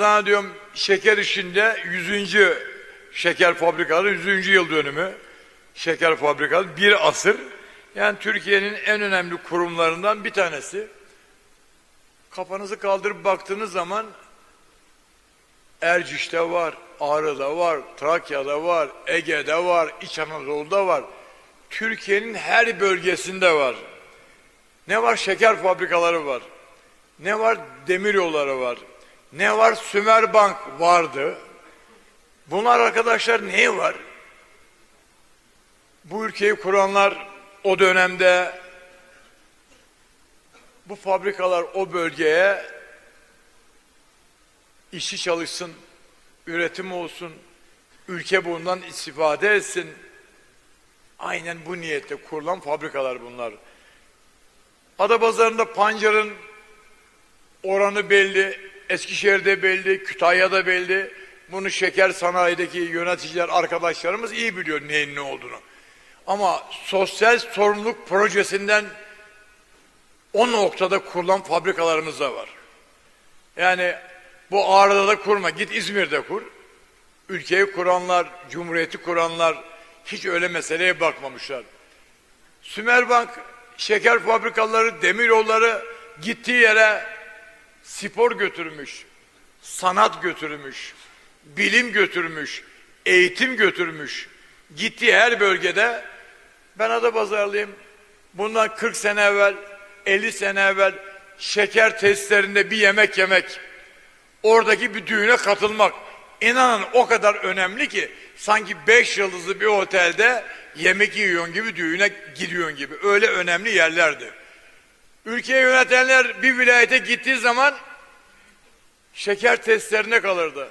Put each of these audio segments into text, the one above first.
Zannediyorum şeker işinde 100. şeker fabrikaları 100. yıl dönümü şeker fabrikaları bir asır. Yani Türkiye'nin en önemli kurumlarından bir tanesi. Kafanızı kaldırıp baktığınız zaman Erciş'te var, Ağrı'da var, Trakya'da var, Ege'de var, İç Anadolu'da var. Türkiye'nin her bölgesinde var. Ne var? Şeker fabrikaları var. Ne var? Demir yolları var. Ne var? Sümerbank vardı. Bunlar arkadaşlar ne var? Bu ülkeyi kuranlar o dönemde bu fabrikalar o bölgeye işçi çalışsın, üretim olsun, ülke bundan istifade etsin. Aynen bu niyette kurulan fabrikalar bunlar. Adapazarı'nda pancarın oranı belli, Eskişehir'de belli, Kütahya'da belli. Bunu şeker sanayideki yöneticiler, arkadaşlarımız iyi biliyor neyin ne olduğunu. Ama sosyal sorumluluk projesinden o noktada kurulan fabrikalarımız da var. Yani bu Ağrı'da da kurma, git İzmir'de kur. Ülkeyi kuranlar, cumhuriyeti kuranlar hiç öyle meseleye bakmamışlar. Sümerbank şeker fabrikaları, demir yolları gittiği yere spor götürmüş, sanat götürmüş, bilim götürmüş, eğitim götürmüş. Gittiği her bölgede ben Adapazarlıyım. Bundan 40 sene evvel, 50 sene evvel şeker testlerinde bir yemek yemek, oradaki bir düğüne katılmak. İnanın o kadar önemli ki sanki beş yıldızlı bir otelde yemek yiyorsun gibi düğüne gidiyorsun gibi. Öyle önemli yerlerdi. Ülkeyi yönetenler bir vilayete gittiği zaman şeker testlerine kalırdı.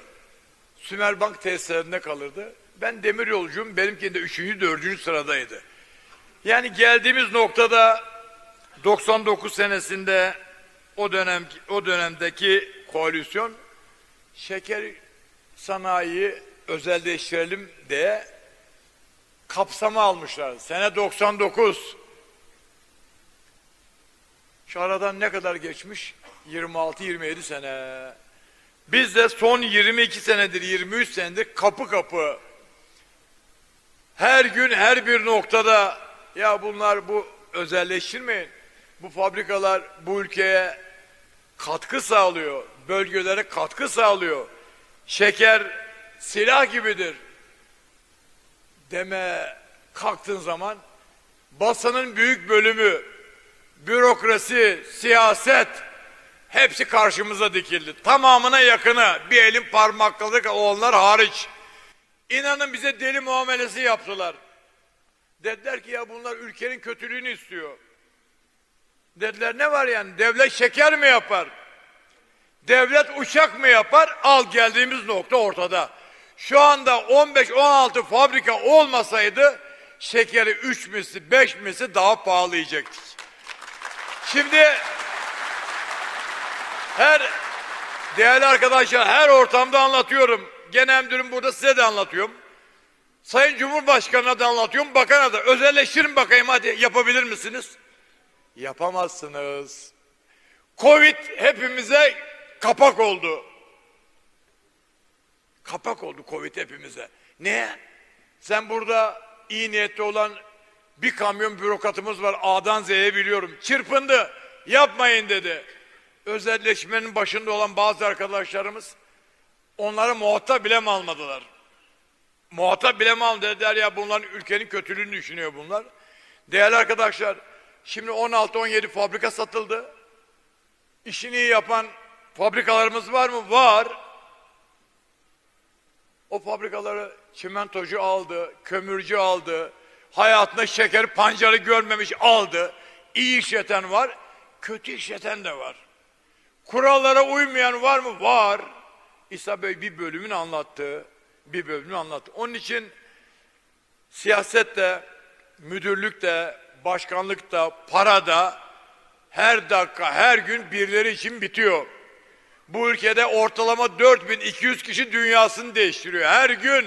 Sümerbank testlerinde kalırdı. Ben demir yolcuyum. Benimki de üçüncü, dördüncü sıradaydı. Yani geldiğimiz noktada 99 senesinde o dönem o dönemdeki koalisyon şeker sanayiyi özelleştirelim diye kapsama almışlar. Sene 99. Şu aradan ne kadar geçmiş? 26-27 sene. Biz de son 22 senedir, 23 senedir kapı kapı her gün her bir noktada ya bunlar bu özelleştirmeyin. Bu fabrikalar bu ülkeye katkı sağlıyor. Bölgelere katkı sağlıyor. Şeker silah gibidir. Deme kalktığın zaman basının büyük bölümü bürokrasi, siyaset hepsi karşımıza dikildi. Tamamına yakını bir elin parmakladık onlar hariç. İnanın bize deli muamelesi yaptılar. Dediler ki ya bunlar ülkenin kötülüğünü istiyor. Dediler ne var yani devlet şeker mi yapar? Devlet uçak mı yapar? Al geldiğimiz nokta ortada. Şu anda 15-16 fabrika olmasaydı şekeri 3 misli 5 misli daha pahalayacaktık. Şimdi her değerli arkadaşlar her ortamda anlatıyorum. Genel müdürüm burada size de anlatıyorum. Sayın Cumhurbaşkanı'na da anlatıyorum, bakana da. Özelleştirin bakayım hadi yapabilir misiniz? Yapamazsınız. Covid hepimize kapak oldu. Kapak oldu Covid hepimize. Ne? Sen burada iyi niyetli olan bir kamyon bürokratımız var. A'dan Z'ye biliyorum. Çırpındı. Yapmayın dedi. Özelleşmenin başında olan bazı arkadaşlarımız onları muhatap bile mi almadılar? Muhatap bile mi almadı dediler ya bunların ülkenin kötülüğünü düşünüyor bunlar. Değerli arkadaşlar şimdi 16-17 fabrika satıldı. İşini iyi yapan fabrikalarımız var mı? Var. O fabrikaları çimentocu aldı, kömürcü aldı, hayatında şeker pancarı görmemiş aldı. İyi işleten var, kötü işleten de var. Kurallara uymayan var mı? Var. İsa Bey bir bölümünü anlattı. Bir bölümünü anlattı. Onun için siyasette, müdürlükte, başkanlıkta, parada her dakika, her gün birileri için bitiyor. Bu ülkede ortalama 4200 kişi dünyasını değiştiriyor her gün.